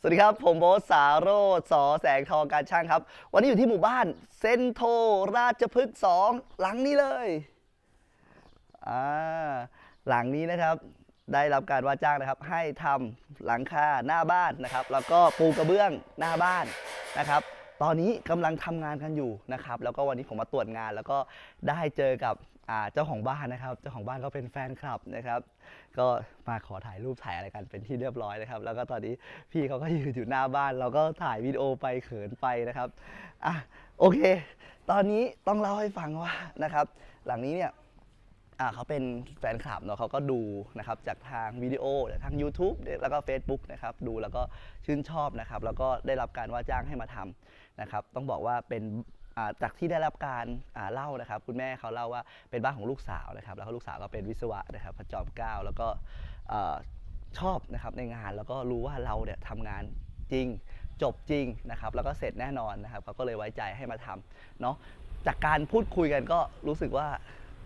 สวัสดีครับ ผมโบสสาโรจน์สอแสงทองการช่างครับ วันนี้อยู่ที่หมู่บ้านเซนโทราชพฤกษ์สองหลังนี้เลยอ่าหลังนี้นะครับ ได้รับการว่าจ้างนะครับ ให้ทำหลังคาหน้าบ้านนะครับ แล้วก็ปูกระเบื้องหน้าบ้านนะครับ ตอนนี้กำลังทำงานกันอยู่นะครับแล้วก็วันนี้ผมมาตรวจงาน แล้วก็ได้เจอกับเจ้าของบ้านนะครับ เจ้าของบ้านก็เป็นแฟนคลับนะครับ ก็มาขอถ่ายรูปถ่ายอะไรกันเป็นที่เรียบร้อยนะครับ แล้วก็ตอนนี้พี่เขาก็ยืนอยู่หน้าบ้าน เราก็ถ่ายวิดีโอไปเขินไปนะครับอะโอเค ตอนนี้ต้องเล่าให้ฟังว่านะครับ หลังนี้เนี่ย เขาเป็นแฟนคลับเนาะเขาก็ดูนะครับจากทางวิดีโอจากทาง YouTube แล้วก็ Facebook นะครับดูแล้วก็ชื่นชอบนะครับแล้วก็ได้รับการว่าจ้างให้มาทำนะครับต้องบอกว่าเป็นจากที่ได้รับการเล่านะครับ คุณแม่เขาเล่าว่าเป็นบ้านของลูกสาวนะครับ แล้วก็ลูกสาวก็เป็นวิศวะนะครับพระจอมเกล้าแล้วก็ชอบนะครับในงานแล้วก็รู้ว่าเราเนี่ยทำงานจริงจบจริงนะครับ แล้วก็เสร็จแน่นอนนะครับเขาก็เลยไว้ใจให้มาทำเนาะจากการพูดคุยกันก็รู้สึกว่า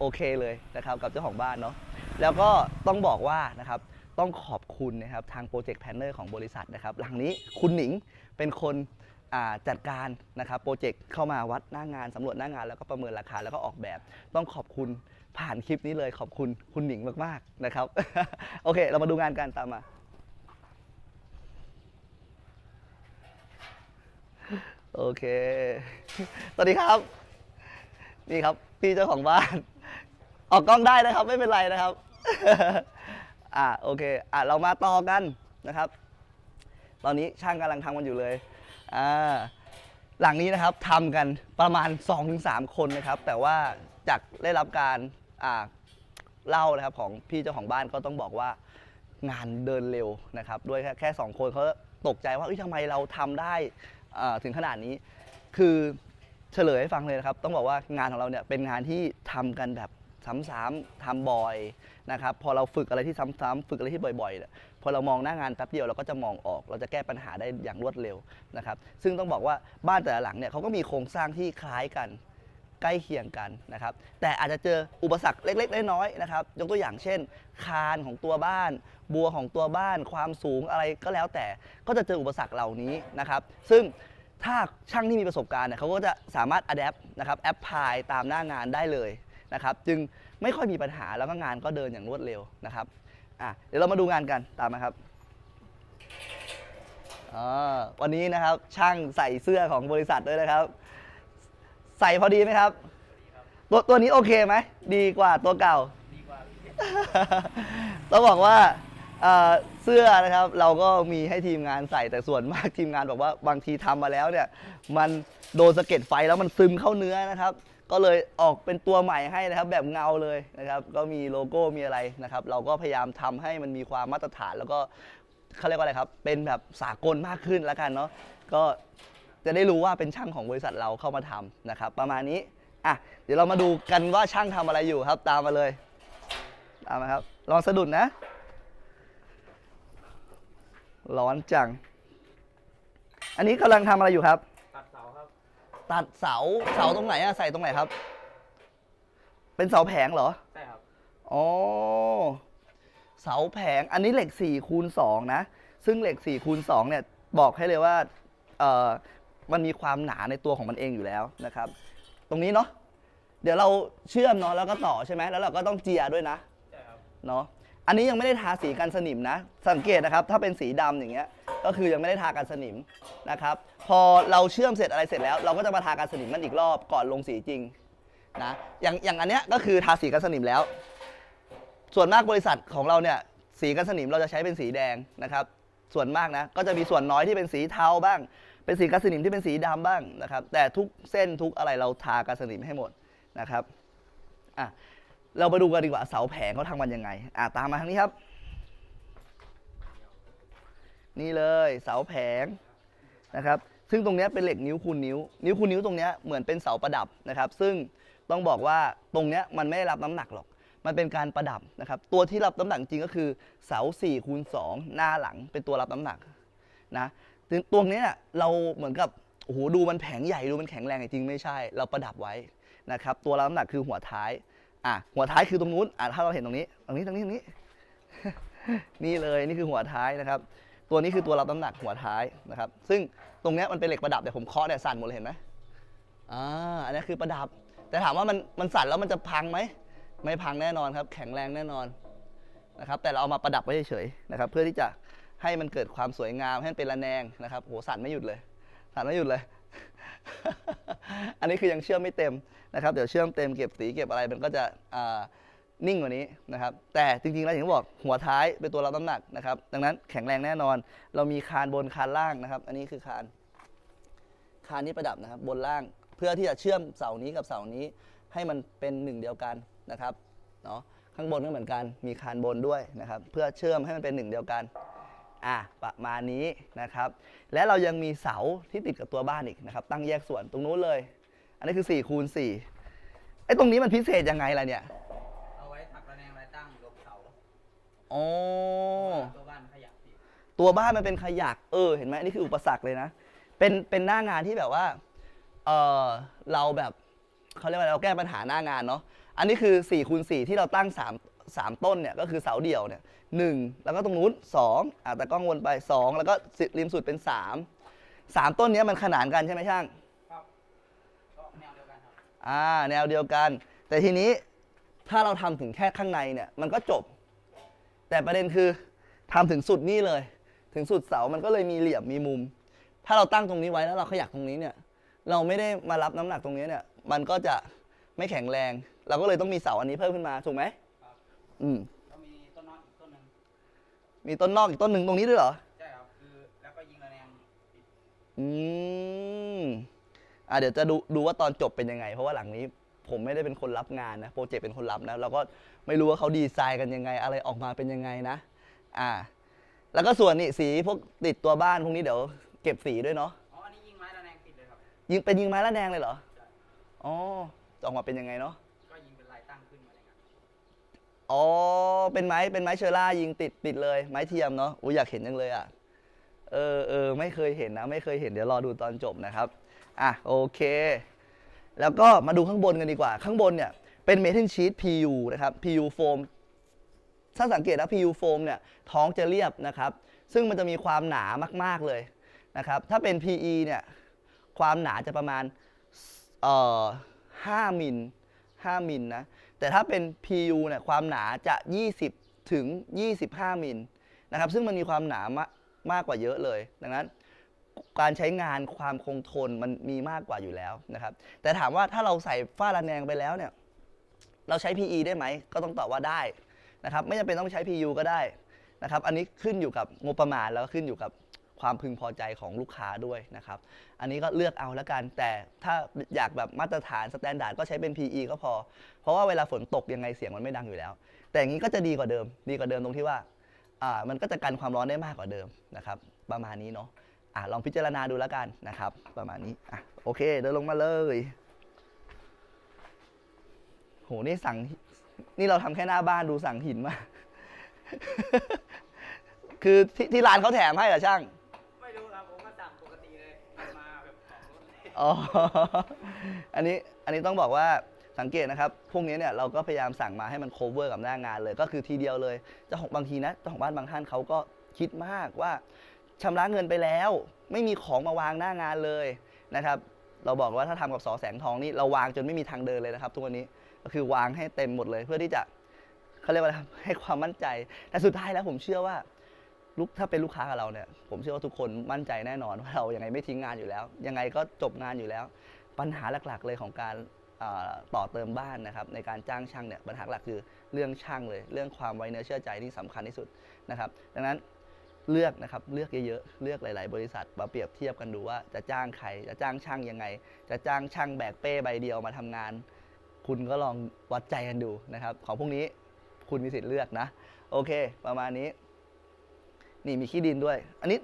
โอเคเลยนะครับกับเจ้าของบ้านเนาะแล้วก็ต้องบอกว่านะครับต้องขอบคุณนะครับทางโปรเจกต์แพนเนอร์ของบริษัทนะครับหลังนี้คุณหนิงเป็นคนจัดการนะครับโปรเจกต์เข้ามาวัดหน้างานสำรวจหน้างานแล้วก็ประเมินราคาแล้วก็ออกแบบ ต้องขอบคุณผ่านคลิปนี้เลยขอบคุณคุณหนิงมากๆนะครับ โอเค เรามาดูงานกันตามมา โอเค สวัสดีครับ นี่ครับ พี่เจ้าของบ้าน ออกกล้องได้นะครับไม่เป็นไรนะครับ อ่าโอเคอะเรามาต่อกันนะครับ ตอนนี้ช่างกำลังทำกันอยู่เลยอ่าหลังนี้นะครับทำกันประมาณ 2-3 คนนะครับ แต่ว่าจากได้รับการอ่าเล่านะครับของพี่เจ้าของบ้านก็ต้องบอกว่างานเดินเร็วนะครับ ด้วยแค่แค่สองคนเขาตกใจว่าเอ้ยทำไมเราทำได้อ่าถึงขนาดนี้ คือเฉลยให้ฟังเลยนะครับ ต้องบอกว่างานของเราเนี่ยเป็นงานที่ทำกันแบบ ซ้ำๆทำบ่อยนะครับพอเราฝึกอะไรที่ซ้ำๆฝึกอะไรที่บ่อยๆเนี่ยพอเรามองหน้างานแป๊บเดียวเราก็จะมองออก เราจะแก้ปัญหาได้อย่างรวดเร็วนะครับซึ่งต้องบอกว่าบ้านแต่ละหลังเนี่ยเขาก็มีโครงสร้างที่คล้ายกันใกล้เคียงกันนะครับ แต่อาจจะเจออุปสรรคเล็กๆ น้อยๆนะครับ ยกตัวอย่างเช่น คานของตัวบ้าน บัวของตัวบ้าน ความสูงอะไรก็แล้วแต่ ก็จะเจออุปสรรคเหล่านี้นะครับ ซึ่งถ้าช่างที่มีประสบการณ์เนี่ยเขาก็จะสามารถอัดแอปนะครับแอปพลายตามหน้างานได้เลย นะครับ จึงไม่ค่อยมีปัญหาแล้วก็งานก็เดินอย่างรวดเร็วนะครับอะเดี๋ยวเรามาดูงานกันตามมาครับอ่าวันนี้นะครับช่างใส่เสื้อของบริษัทด้วยนะครับ ใส่พอดีไหมครับตัวตัวนี้โอเคไหมดีกว่าตัวเก่าต้องบอกว่าเอ่อเสื้อนะครับเราก็มีให้ทีมงานใส่แต่ส่วนมากทีมงานบอกว่าบางทีทำมาแล้วเนี่ยมันโดนสะเก็ดไฟแล้วมันซึมเข้าเนื้อนะครับ ก็เลยออกเป็นตัวใหม่ให้นะครับแบบเงาเลยนะครับก็มีโลโก้มีอะไรนะครับเราก็พยายามทำให้มันมีความมาตรฐานแล้วก็เขาเรียกว่าอะไรครับเป็นแบบสากลมากขึ้นแล้วกันเนาะก็จะได้รู้ว่าเป็นช่างของบริษัทเราเข้ามาทำนะครับ ประมาณนี้อะเดี๋ยวเรามาดูกันว่าช่างทำอะไรอยู่ครับ ตามมาเลยตามมาครับ ลองสะดุดนะ ร้อนจัง อันนี้กำลังทำอะไรอยู่ครับตัดเสาครับ ตัดเสาเสาตรงไหนอะใส่ตรงไหนครับ เป็นเสาแผงเหรอใช่ครับอ๋อเสาแผงอันนี้เหล็ก4คูณ2นะ ซึ่งเหล็ก4คูณ2เนี่ยบอกให้เลยว่าเอ่อมันมีความหนาในตัวของมันเองอยู่แล้วนะครับ ตรงนี้เนาะเดี๋ยวเราเชื่อมเนาะแล้วก็ต่อใช่ไหมแล้วเราก็ต้องเจียด้วยนะใช่ครับเนาะ อันนี้ยังไม่ได้ทาสีกันสนิมนะ สังเกตนะครับ ถ้าเป็นสีดำอย่างเงี้ย ก็คือยังไม่ได้ทากันสนิมนะครับ พอเราเชื่อมเสร็จอะไรเสร็จแล้ว เราก็จะมาทากันสนิมมันอีกรอบก่อนลงสีจริงนะ อย่างอย่างอันเนี้ยก็คือทาสีกันสนิมแล้ว ส่วนมากบริษัทของเราเนี่ยสีกันสนิมเราจะใช้เป็นสีแดงนะครับ ส่วนมากนะ ก็จะมีส่วนน้อยที่เป็นสีเทาบ้าง เป็นสีกันสนิมที่เป็นสีดำบ้างนะครับ แต่ทุกเส้นทุกอะไรเราทากันสนิมให้หมดนะครับ อะ เราไปดูกันดีกว่าเสาแผงเขาทำกันยังไง อะตามมาทางนี้ครับ นี่เลยเสาแผงนะครับ ซึ่งตรงนี้เป็นเหล็กนิ้วคูณนิ้ว นิ้วคูณนิ้วตรงนี้เหมือนเป็นเสาประดับนะครับ ซึ่งต้องบอกว่าตรงนี้มันไม่ได้รับน้ำหนักหรอก มันเป็นการประดับนะครับ ตัวที่รับน้ำหนักจริงก็คือเสา4คูณ2หน้าหลังเป็นตัวรับน้ำหนักนะตรงเนี้เราเหมือนกับโอ้โหดูมันแผงใหญ่ดูมันแข็งแรงจริงไม่ใช่ เราประดับไว้นะครับ ตัวรับน้ำหนักคือหัวท้าย อะหัวท้ายคือตรงนู้นอะถ้าเราเห็นตรงนี้ ตรงนี้ตรงนี้ตรงนี้ นี่เลยนี่คือหัวท้ายนะครับ ตัวนี้คือตัวรับน้ำหนักหัวท้ายนะครับ ซึ่งตรงนี้มันเป็นเหล็กประดับแต่ผมเคาะเนี่ยสั่นหมดเลยเห็นไหมอ่าอันนี้คือประดับ แต่ถามว่ามันมันสั่นแล้วมันจะพังไหมไม่พังแน่นอนครับ แข็งแรงแน่นอนนะครับ แต่เราเอามาประดับไว้เฉยๆนะครับ เพื่อที่จะให้มันเกิดความสวยงามให้มันเป็นระแนงนะครับโหสั่นไม่หยุดเลย สั่นไม่หยุดเลย อันนี้คือยังเชื่อมไม่เต็ม นะครับเดี๋ยวเชื่อมเต็มเก็บสีเก็บอะไรมันก็จะนิ่งกว่านี้นะครับแต่จริงๆแล้วอย่างที่บอกหัวท้ายเป็นตัวรับน้ำหนักนะครับดังนั้นแข็งแรงแน่นอน เรามีคานบนคานล่างนะครับ อันนี้คือคานคานนี้ประดับนะครับบนล่างเพื่อที่จะเชื่อมเสานี้กับเสานี้ ให้มันเป็นหนึ่งเดียวกันนะครับเนาะข้างบนก็เหมือนกันมีคานบนด้วยนะครับเพื่อเชื่อมให้มันเป็นหนึ่งเดียวกันอะประมาณนี้นะครับ และเรายังมีเสาที่ติดกับตัวบ้านอีกนะครับ ตั้งแยกส่วนตรงนู้นเลย อันนี้คือ4คูณ4ไอ้ตรงนี้มันพิเศษยังไงล่ะเนี่ย เอาไว้ถักระแนงไรตั้งลบเสาอ๋อ ตัวบ้านขยับพี่ตัวบ้านมันเป็นขยัก เออ เห็นไหมอันนี่คืออุปสรรคเลยนะ เป็น เป็นหน้างานที่แบบว่า เออเราแบบเขาเรียกว่าอะไรเราแก้ปัญหาหน้างานเนาะ อันนี้คือ4คูณ4ที่เราตั้ง3 3ต้นเนี่ยก็คือเสาเดี่ยวเนี่ยหนึ่งแล้วก็ตรงนู้น2อะแต่กล้องวนไป 2 แล้วก็สิริมสุดเป็น 3 3 ต้นเนี้ยมันขนานกันใช่ไหมช่าง ครับก็แนวเดียวกันครับ อ่าแนวเดียวกัน แต่ทีนี้ถ้าเราทำถึงแค่ข้างในเนี่ยมันก็จบ แต่ประเด็นคือทำถึงสุดนี่เลย ถึงสุดเสามันก็เลยมีเหลี่ยมมีมุม ถ้าเราตั้งตรงนี้ไว้แล้วเราขยักตรงนี้เนี่ยเราไม่ได้มารับน้ำหนักตรงนี้เนี่ยมันก็จะไม่แข็งแรง เราก็เลยต้องมีเสาอันนี้เพิ่มขึ้นมาถูกไหมครับอืมก็มีต้นนอนอีกต้นหนึ่งมีต้นนอกอีกต้นหนึ่งตรงนี้ด้วยเหรอใช่ครับคือแล้วก็ยิงระแนงปิดอืม อะเดี๋ยวจะดูดูว่าตอนจบเป็นยังไง เพราะว่าหลังนี้ผมไม่ได้เป็นคนรับงานนะโปรเจกต์เป็นคนรับนะเราก็ไม่รู้ว่าเขาดีไซน์กันยังไง อะไรออกมาเป็นยังไงนะ อ่า แล้วก็ส่วนนี่สีพวกติดตัวบ้านพวกนี้เดี๋ยวเก็บสีด้วยเนาะอ๋ออันนี้ยิงไม้ระแนงปิดเลยครับ ยิงเป็นยิงไม้ละแนงเลยเหรอใช่อ๋อจะออกมาเป็นยังไงเนาะก็ยิงเป็นลายตั้งขึ้นมาเลยครับอ๋อเป็นไม้เป็นไม้เชอร่ายิงติดติดเลยไม้เทียมเนาะอุ้ยอยากเห็นจังเลยอะเออเออไม่เคยเห็นนะ ไม่เคยเห็นเดี๋ยวรอดูตอนจบนะครับ อะโอเค แล้วก็มาดูข้างบนกันดีกว่า ข้างบนเนี่ยเป็นเมทัลชีต PU นะครับ PU โฟมถ้าสังเกตนะ PU โฟมเนี่ยท้องจะเรียบนะครับ ซึ่งมันจะมีความหนามาก ๆเลยนะครับ ถ้าเป็น PE เนี่ยความหนาจะประมาณเอ่อ5มิล5มิลนะ แต่ถ้าเป็น PU เนี่ยความหนาจะ 20 ถึง 25 มิลนะครับ ซึ่งมันมีความหนามามากกว่าเยอะเลย ดังนั้น การใช้งานความคงทนมันมีมากกว่าอยู่แล้วนะครับ แต่ถามว่าถ้าเราใส่ฝ้าระแนงไปแล้วเนี่ยเราใช้ PE ได้ไหม ก็ต้องตอบว่าได้นะครับ ไม่จำเป็นต้องใช้ PU ก็ได้นะครับ อันนี้ขึ้นอยู่กับงบประมาณแล้วก็ขึ้นอยู่กับความพึงพอใจของลูกค้าด้วยนะครับ อันนี้ก็เลือกเอาล้วกัน แต่ถ้าอยากแบบมาตรฐานสแตนดาร์ดก็ใช้เป็น PE ก็พอ เพราะว่าเวลาฝนตกยังไงเสียงมันไม่ดังอยู่แล้ว แต่อย่างนี้ก็จะดีกว่าเดิม ดีกว่าเดิมตรงที่ว่า อ่า มันก็จะกันความร้อนได้มากกว่าเดิมนะครับ ประมาณนี้เนาะ อะลองพิจารณาดูแล้วกันนะครับ ประมาณนี้อะโอเค เดินลงมาเลยโหนี่สั่งนี่เราทำแค่หน้าบ้านดูสั่งหินมากคือที่ที่ร้านเขาแถมให้เหรอช่างไม่รู้ครับผมก็สั่งปกติเลยมาแบบของรถเลยอ๋ออันนี้อันนี้ต้องบอกว่าสังเกตนะครับพวกนี้เนี่ยเราก็พยายามสั่งมาให้มัน cover กับหน้างานเลย ก็คือทีเดียวเลยเจ้าของบางทีนะเจ้าของบ้านบางท่านเขาก็คิดมากว่า ชำระเงินไปแล้ว ไม่มีของมาวางหน้างานเลยนะครับ เราบอกว่าถ้าทำกับสอแสงทองนี่เราวางจนไม่มีทางเดินเลยนะครับ ทุกวันนี้ก็คือวางให้เต็มหมดเลย เพื่อที่จะเขาเรียกว่าอะไรให้ความมั่นใจ แต่สุดท้ายแล้วผมเชื่อว่าลูกถ้าเป็นลูกค้ากับเราเนี่ย ผมเชื่อว่าทุกคนมั่นใจแน่นอนว่าเรายังไงไม่ทิ้งงานอยู่แล้ว ยังไงก็จบงานอยู่แล้ว ปัญหาหลักๆเลยของการต่อเติมบ้านนะครับในการจ้างช่างเนี่ยปัญหาหลักคือเรื่องช่างเลย เรื่องความไว้เนื้อเชื่อใจที่สำคัญที่สุดนะครับ ดังนั้น เลือกนะครับเลือกเยอะๆเลือกหลาย ๆ บริษัทมาเปรียบเทียบกันดูว่าจะจ้างใคร จะจ้างช่างยังไง จะจ้างช่างแบกเป้ใบเดียวมาทำงาน คุณก็ลองวัดใจกันดูนะครับ ของพวกนี้คุณมีสิทธิ์เลือกนะ โอเค ประมาณนี้ นี่มีขี้ดินด้วย อันนี้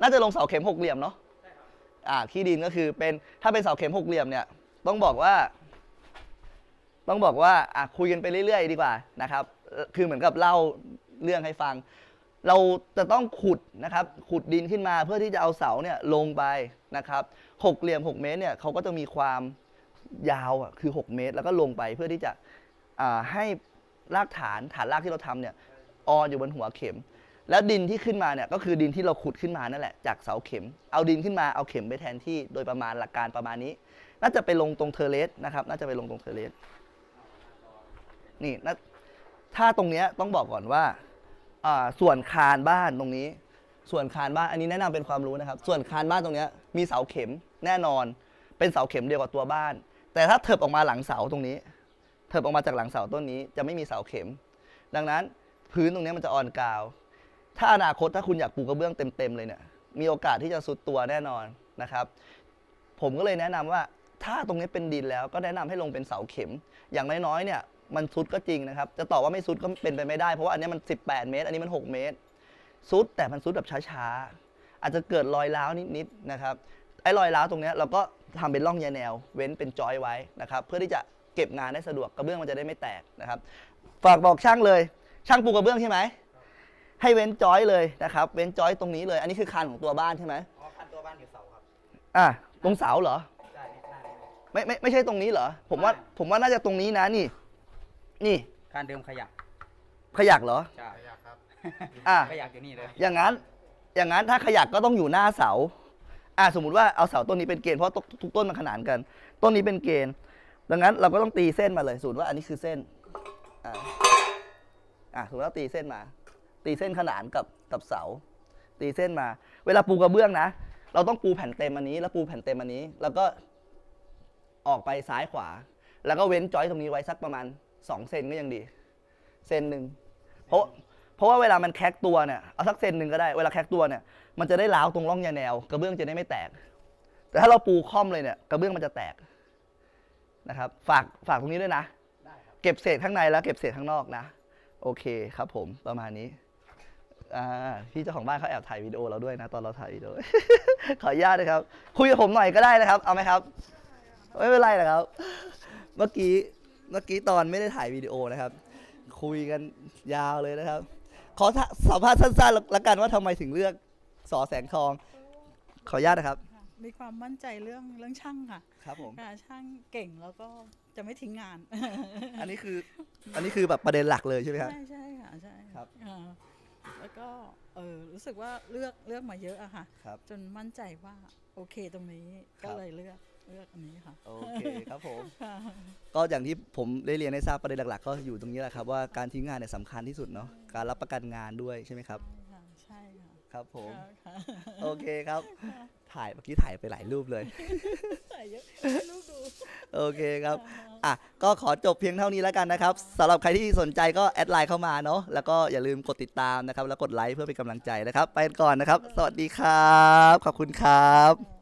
น่าจะลงเสาเข็มหกเหลี่ยมเนาะใช่ครับอ่าขี้ดินก็คือเป็นถ้าเป็นเสาเข็มหกเหลี่ยมเนี่ย ต้องบอกว่า ต้องบอกว่าอะคุยกันไปเรื่อย ๆ ดีกว่านะครับ คือเหมือนกับเล่าเรื่องให้ฟัง เราจะต้องขุดนะครับขุดดินขึ้นมาเพื่อที่จะเอาเสาเนี่ยลงไปนะครับหกเหลี่ยม 6 เมตรเนี่ยเขาก็จะมีความยาวอะคือ 6 เมตร แล้วก็ลงไปเพื่อที่จะให้รากฐานฐานรากที่เราทำเนี่ยออนอยู่บนหัวเข็ม แล้วดินที่ขึ้นมาเนี่ยก็คือดินที่เราขุดขึ้นมานั่นแหละจากเสาเข็ม เอาดินขึ้นมาเอาเข็มไปแทนที่โดยประมาณหลักการประมาณนี้ น่าจะไปลงตรงเทเลสนะครับ น่าจะไปลงตรงเทเลสนี่นะถ้าตรงเนี้ยต้องบอกก่อนว่า อ่าส่วนคานบ้านตรงนี้ ส่วนคานบ้านอันนี้แนะนำเป็นความรู้นะครับ ส่วนคานบ้านตรงเนี้ยมีเสาเข็มแน่นอน เป็นเสาเข็มเดียวกับตัวบ้าน แต่ถ้าเถิบออกมาหลังเสาตรงนี้ เถิบออกมาจากหลังเสาต้นนี้ จะไม่มีเสาเข็ม ดังนั้นพื้นตรงเนี้ยมันจะอ่อนกาว ถ้าอนาคตถ้าคุณอยากปูกระเบื้องเต็มๆเลยเนี่ยมีโอกาสที่จะสุดตัวแน่นอนนะครับ ผมก็เลยแนะนำว่าถ้าตรงนี้เป็นดินแล้วก็แนะนำให้ลงเป็นเสาเข็ม อย่างน้อยๆเนี่ย มันซุดก็จริงนะครับ จะตอบว่าไม่ซุดก็เป็นไปไม่ได้ เพราะว่าอันเนี้ยมัน 18 เมตร อันนี้มัน 6 เมตร ซุดแต่มันซุดแบบช้าๆ อาจจะเกิดรอยร้าวนิดๆ นะครับ ไอ้รอยร้าวตรงเนี้ยเราก็ทำเป็นร่องแยแนว เว้นเป็นจอยไว้นะครับ เพื่อที่จะเก็บงานได้สะดวกกระเบื้องมันจะได้ไม่แตกนะครับ ฝากบอกช่างเลย ช่างปูกระเบื้องใช่ไหม ให้เว้นจอยเลยนะครับ เว้นจอยตรงนี้เลย อันนี้คือคานของตัวบ้านใช่ไหมอ๋อพันตัวบ้านอยู่เสาครับ อะ ตรงเสาเหรอใช่นี่หน้าเลยไม่ไม่ไม่ใช่ตรงนี้เหรอ ผมว่าผมว่าน่าจะตรงนี้นะนี่ นี่การเดิมขยักขยักเหรอ ใช่ขยักครับอะ ขยักอยู่นี่เลย อย่างนั้น อย่างนั้นถ้าขยักก็ต้องอยู่หน้าเสา อะสมมุติว่าเอาเสาต้นนี้เป็นเกณฑ์เพราะทุกต้นมันขนานกัน ต้นนี้เป็นเกณฑ์ ดังนั้นเราก็ต้องตีเส้นมาเลยสมมติว่าอันนี้คือเส้น อะอะสมมติว่าตีเส้นมา ตีเส้นขนานกับกับเสา ตีเส้นมา เวลาปูกระเบื้องนะ เราต้องปูแผ่นเต็มอันนี้ แล้วปูแผ่นเต็มอันนี้ แล้วก็ออกไปซ้ายขวา แล้วก็เว้นจอยตรงนี้ไว้สักประมาณ 2เซนก็ยังดี เซนหนึ่งเพราะเพราะว่าเวลามันแคกตัวเนี่ยเอาสักเซนหนึ่งก็ได้เวลาแคกตัวเนี่ยมันจะได้ล้าวตรงร่องยาแนว กระเบื้องจะได้ไม่แตก แต่ถ้าเราปูค่อมเลยเนี่ยกระเบื้องมันจะแตกนะครับ ฝากฝากตรงนี้ด้วยนะเก็บเศษข้างในแล้วเก็บเศษข้างนอกนะ โอเคครับผมประมาณนี้พี่เจ้าของบ้านเขาแอบถ่ายวิดีโอเราด้วยนะ ตอนเราถ่ายวิดีโอขออนุญาตนะครับ คุยกับผมหน่อยก็ได้นะครับ เอาไหมครับ ไม่เป็นไรนะครับ เมื่อกี้ เมื่อกี้ตอนไม่ได้ถ่ายวิดีโอนะครับ คุยกันยาวเลยนะครับ ขอสัมภาษณ์สั้นๆแล้วละกันว่าทำไมถึงเลือกสอแสงทอง ขออนุญาตนะครับ ค่ะมีความมั่นใจเรื่องเรื่องช่างค่ะครับผม ค่ะช่างเก่งแล้วก็จะไม่ทิ้งงาน อันนี้คือ อันนี้คือแบบประเด็นหลักเลยใช่ไหมครับ ใช่ใช่ค่ะใช่ครับ อ่าแล้วก็เออรู้สึกว่าเลือกเลือกมาเยอะอะค่ะ ครับ จนมั่นใจว่าโอเคตรงนี้ครัก็บเลยเลือก เลือกอันนี้ค่ะ โอเคครับผมค่ะก็อย่างที่ผมได้เรียนให้ทราบประเด็นหลักๆ ก็อยู่ตรงนี้แหละครับว่าการทิ้งงานเนี่ยสำคัญที่สุดเนาะการรับประกันงานด้วยใช่ไหมครับใช่ค่ะใช่ค่ะครับผมค่ะโอเคครับ ถ่ายเมื่อกี้ถ่ายไปหลายรูปเลยใส่เยอะให้ลูกดูโอเคครับอะก็ขอจบเพียงเท่านี้แล้วกันนะครับสำหรับใครที่สนใจก็แอดไลน์เข้ามาเนาะแล้วก็อย่าลืมกดติดตามนะครับ แล้วกดไลค์เพื่อเป็นกำลังใจนะครับ ไปก่อนนะครับ สวัสดีครับ ขอบคุณครับค่ะ